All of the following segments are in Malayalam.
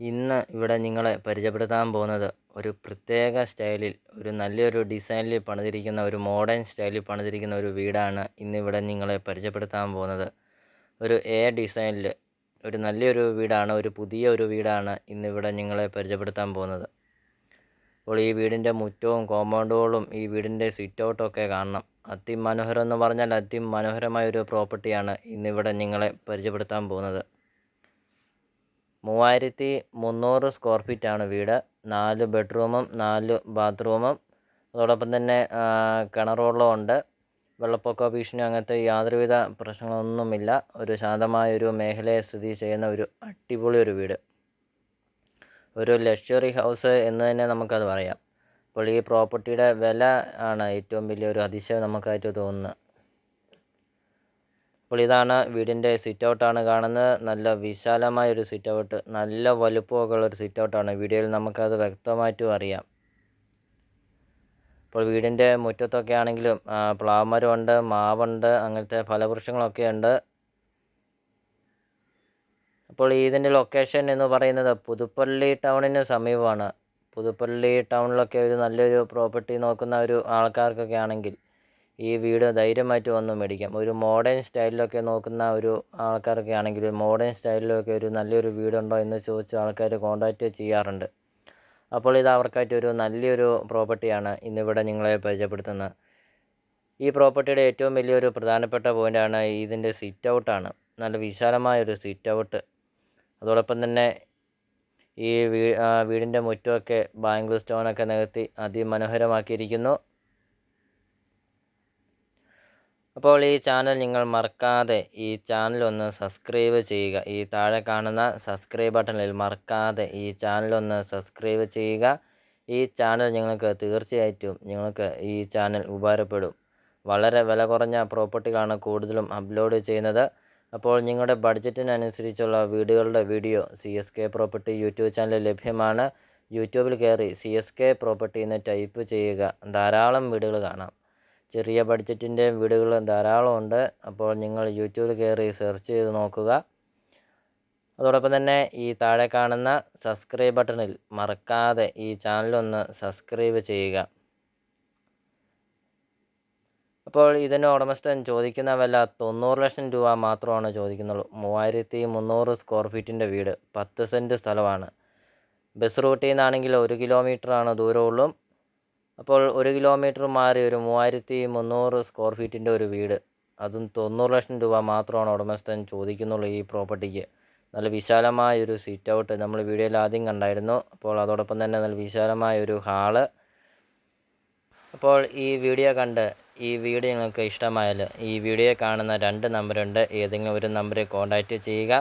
ഇന്ന് ഇവിടെ നിങ്ങളെ പരിചയപ്പെടുത്താൻ പോകുന്നത് ഒരു പ്രത്യേക സ്റ്റൈലിൽ ഒരു നല്ലൊരു ഡിസൈനിൽ പണിതിരിക്കുന്ന ഒരു മോഡേൺ സ്റ്റൈലിൽ പണിതിരിക്കുന്ന ഒരു വീടാണ് ഇന്ന് ഇവിടെ നിങ്ങളെ പരിചയപ്പെടുത്താൻ പോകുന്നത്. ഒരു എ ഡിസൈനിൽ ഒരു നല്ലൊരു വീടാണ് ഒരു പുതിയ ഒരു വീടാണ് ഇന്നിവിടെ നിങ്ങളെ പരിചയപ്പെടുത്താൻ പോകുന്നത്. അപ്പോൾ ഈ വീടിന്റെ മുറ്റവും കോമ്പൗണ്ടുകളും ഈ വീടിന്റെ സിറ്റ് ഔട്ടൊക്കെ കാണണം. അതിമനോഹരം എന്ന് പറഞ്ഞാൽ അതിമനോഹരമായ ഒരു പ്രോപ്പർട്ടിയാണ് ഇന്നിവിടെ നിങ്ങളെ പരിചയപ്പെടുത്താൻ പോകുന്നത്. മൂവായിരത്തി മുന്നൂറ് സ്ക്വയർ ഫീറ്റാണ് വീട്. നാല് ബെഡ്റൂമും നാല് ബാത്റൂമും അതോടൊപ്പം തന്നെ കിണർ വെള്ളമുണ്ട് വെള്ളപ്പൊക്ക ഭീഷണി അങ്ങനത്തെ യാതൊരുവിധ പ്രശ്നങ്ങളൊന്നുമില്ല. ഒരു ശാന്തമായ ഒരു മേഖലയെ സ്ഥിതി ചെയ്യുന്ന ഒരു അടിപൊളി ഒരു വീട്. ഒരു ലക്ഷറി ഹൗസ് എന്ന് തന്നെ നമുക്കത് പറയാം. അപ്പോൾ ഈ പ്രോപ്പർട്ടിയുടെ വില ആണ് ഏറ്റവും വലിയൊരു അതിശയം നമുക്കായിട്ട് തോന്നുന്നത്. അപ്പോൾ ഇതാണ് വീടിന്റെ സിറ്റ് ഔട്ടാണ് കാണുന്നത്. നല്ല വിശാലമായ ഒരു സിറ്റ് ഔട്ട് നല്ല വലുപ്പമൊക്കെ ഒരു സിറ്റ് ഔട്ടാണ് വീഡിയോയിൽ നമുക്കത് വ്യക്തമായിട്ടും അറിയാം. ഇപ്പോൾ വീടിന്റെ മുറ്റത്തൊക്കെ ആണെങ്കിലും പ്ലാമരമുണ്ട് മാവുണ്ട് അങ്ങനത്തെ ഫലവൃക്ഷങ്ങളൊക്കെ ഉണ്ട്. അപ്പോൾ ഇതിന്റെ ലൊക്കേഷൻ എന്ന് പറയുന്നത് പുതുപ്പള്ളി ടൗണിന് സമീപമാണ്. പുതുപ്പള്ളി ടൗണിലൊക്കെ ഒരു നല്ലൊരു പ്രോപ്പർട്ടി നോക്കുന്ന ഒരു ആൾക്കാർക്കൊക്കെ ആണെങ്കിൽ ഈ വീട് ധൈര്യമായിട്ട് വന്ന് മേടിക്കാം. ഒരു മോഡേൺ സ്റ്റൈലിലൊക്കെ നോക്കുന്ന ഒരു ആൾക്കാരൊക്കെ ആണെങ്കിൽ മോഡേൺ സ്റ്റൈലിലൊക്കെ ഒരു നല്ലൊരു വീടുണ്ടോ എന്ന് ചോദിച്ച് ആൾക്കാർ കോൺടാക്റ്റ് ചെയ്യാറുണ്ട്. അപ്പോൾ ഇത് അവർക്കായിട്ട് ഒരു നല്ലൊരു പ്രോപ്പർട്ടിയാണ് ഇന്നിവിടെ നിങ്ങളെ പരിചയപ്പെടുത്തുന്നത്. ഈ പ്രോപ്പർട്ടിയുടെ ഏറ്റവും വലിയൊരു പ്രധാനപ്പെട്ട പോയിന്റാണ് ഇതിന്റെ സിറ്റ് ഔട്ടാണ് നല്ല വിശാലമായൊരു സിറ്റ് ഔട്ട് അതോടൊപ്പം തന്നെ ഈ വീ വീടിന്റെ മുറ്റമൊക്കെ ബാംഗ്ലൂർ സ്റ്റോണൊക്കെ നികത്തി അതിമനോഹരമാക്കിയിരിക്കുന്നു. അപ്പോൾ ഈ ചാനൽ നിങ്ങൾ മറക്കാതെ ഈ ചാനൽ ഒന്ന് സബ്സ്ക്രൈബ് ചെയ്യുക. ഈ താഴെ കാണുന്ന സബ്സ്ക്രൈബ് ബട്ടണിൽ മറക്കാതെ ഈ ചാനൽ ഒന്ന് സബ്സ്ക്രൈബ് ചെയ്യുക. ഈ ചാനൽ നിങ്ങൾക്ക് തീർച്ചയായിട്ടും നിങ്ങൾക്ക് ഈ ചാനൽ ഉപകാരപ്പെടും. വളരെ വില കുറഞ്ഞ പ്രോപ്പർട്ടികളാണ് കൂടുതലും അപ്ലോഡ് ചെയ്യുന്നത്. അപ്പോൾ നിങ്ങളുടെ ബഡ്ജറ്റിനനുസരിച്ചുള്ള വീടുകളുടെ video C S K property YouTube channel ലഭ്യമാണ്. യൂട്യൂബിൽ കയറി സി എസ് കെ പ്രോപ്പർട്ടി എന്ന് ടൈപ്പ് ചെയ്യുക. ധാരാളം വീടുകൾ കാണാം. ചെറിയ ബഡ്ജറ്റിന്റെ വീടുകൾ ധാരാളം ഉണ്ട്. അപ്പോൾ നിങ്ങൾ യൂട്യൂബിൽ കയറി സെർച്ച് ചെയ്ത് നോക്കുക. അതോടൊപ്പം തന്നെ ഈ താഴെ കാണുന്ന സബ്സ്ക്രൈബ് ബട്ടണിൽ മറക്കാതെ ഈ ചാനലൊന്ന് സബ്സ്ക്രൈബ് ചെയ്യുക. അപ്പോൾ ഇതിന് ഉടമസ്ഥൻ ചോദിക്കുന്ന വില തൊണ്ണൂറ് ലക്ഷം രൂപ മാത്രമാണ് ചോദിക്കുന്നുള്ളൂ. മൂവായിരത്തി മുന്നൂറ് സ്ക്വയർ ഫീറ്റിന്റെ വീട് പത്ത് സെന്റ് സ്ഥലമാണ്. ബസ് റൂട്ടിൽ നിന്നാണെങ്കിൽ ഒരു കിലോമീറ്ററാണ് ദൂരമുള്ളൂ. അപ്പോൾ ഒരു കിലോമീറ്റർ മാറി ഒരു മൂവായിരത്തി മുന്നൂറ് സ്ക്വയർ ഫീറ്റിന്റെ ഒരു വീട്. അതും തൊണ്ണൂറ് ലക്ഷം രൂപ മാത്രമാണ് ഉടമസ്ഥൻ ചോദിക്കുന്നുള്ളൂ ഈ പ്രോപ്പർട്ടിക്ക്. നല്ല വിശാലമായ ഒരു സീറ്റ് ഔട്ട് നമ്മൾ വീഡിയോയിൽ ആദ്യം കണ്ടായിരുന്നു. അപ്പോൾ അതോടൊപ്പം തന്നെ നല്ല വിശാലമായ ഒരു ഹാൾ അപ്പോൾ ഈ വീഡിയോ കണ്ട് ഈ വീഡിയോ നിങ്ങൾക്ക് ഇഷ്ടമായാൽ ഈ വീഡിയോ കാണുന്ന രണ്ട് നമ്പറുണ്ട് ഏതെങ്കിലും ഒരു നമ്പറിൽ കോൺടാക്റ്റ് ചെയ്യുക.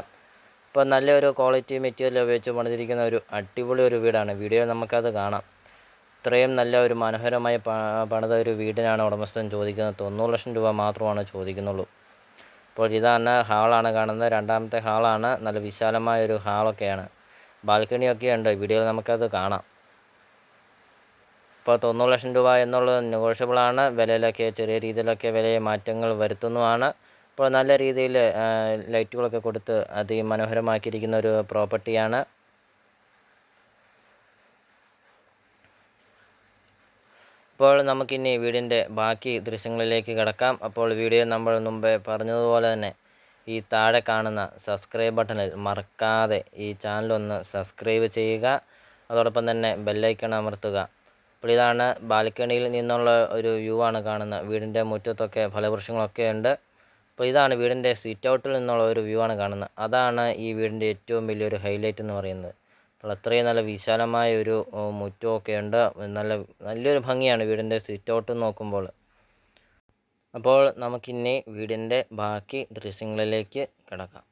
ഇപ്പോൾ നല്ലൊരു ക്വാളിറ്റി മെറ്റീരിയൽ ഉപയോഗിച്ച് പണിതിരിക്കുന്ന ഒരു അടിപൊളി ഒരു വീടാണ്. വീഡിയോ നമുക്കത് കാണാം. ഇത്രയും നല്ല ഒരു മനോഹരമായ പണിത ഒരു വീടിനാണ് ഉടമസ്ഥൻ ചോദിക്കുന്നത്. തൊണ്ണൂറ് ലക്ഷം രൂപ മാത്രമാണ് ചോദിക്കുന്നുള്ളൂ. അപ്പോൾ ഇതാണ് ഹാളാണ് കാണുന്നത്. രണ്ടാമത്തെ ഹാളാണ്. നല്ല വിശാലമായ ഒരു ഹാളൊക്കെയാണ്. ബാൽക്കണിയൊക്കെ ഉണ്ട്. വീഡിയോയിൽ നമുക്കത് കാണാം. ഇപ്പോൾ തൊണ്ണൂറ് ലക്ഷം രൂപ എന്നുള്ളത് നെഗോഷ്യബിളാണ്. വിലയിലൊക്കെ ചെറിയ രീതിയിലൊക്കെ വിലയെ മാറ്റങ്ങൾ വരുത്തുന്നതാണ് ഇപ്പോൾ നല്ല രീതിയിൽ ലൈറ്റുകളൊക്കെ കൊടുത്ത് അതി മനോഹരമാക്കിയിരിക്കുന്ന ഒരു പ്രോപ്പർട്ടിയാണ്. ഇപ്പോൾ നമുക്കിനി വീടിന്റെ ബാക്കി ദൃശ്യങ്ങളിലേക്ക് കിടക്കാം. അപ്പോൾ വീഡിയോ നമ്മൾ മുമ്പേ പറഞ്ഞതുപോലെ തന്നെ ഈ താഴെ കാണുന്ന സബ്സ്ക്രൈബ് ബട്ടണിൽ മറക്കാതെ ഈ ചാനലൊന്ന് സബ്സ്ക്രൈബ് ചെയ്യുക. അതോടൊപ്പം തന്നെ ബെല്ലൈക്കൺ അമർത്തുക. അപ്പോൾ ഇതാണ് ബാൽക്കണിയിൽ നിന്നുള്ള ഒരു വ്യൂ ആണ് കാണുന്നത് വീടിന്റെ മുറ്റത്തൊക്കെ ഫലവൃക്ഷങ്ങളൊക്കെ ഉണ്ട്. അപ്പോൾ ഇതാണ് വീടിന്റെ സീറ്റ് ഔട്ടിൽ നിന്നുള്ള ഒരു വ്യൂ ആണ് കാണുന്നത്. അതാണ് ഈ വീടിന്റെ ഏറ്റവും വലിയൊരു ഹൈലൈറ്റ് എന്ന് പറയുന്നത്. അത്രയും നല്ല വിശാലമായ ഒരു മുറ്റമൊക്കെ ഉണ്ട്. നല്ല നല്ലൊരു ഭംഗിയാണ് വീടിന്റെ സിറ്റൗട്ട് നോക്കുമ്പോൾ. അപ്പോൾ നമുക്കിനി വീടിന്റെ ബാക്കി ദൃശ്യങ്ങളിലേക്ക് കിടക്കാം.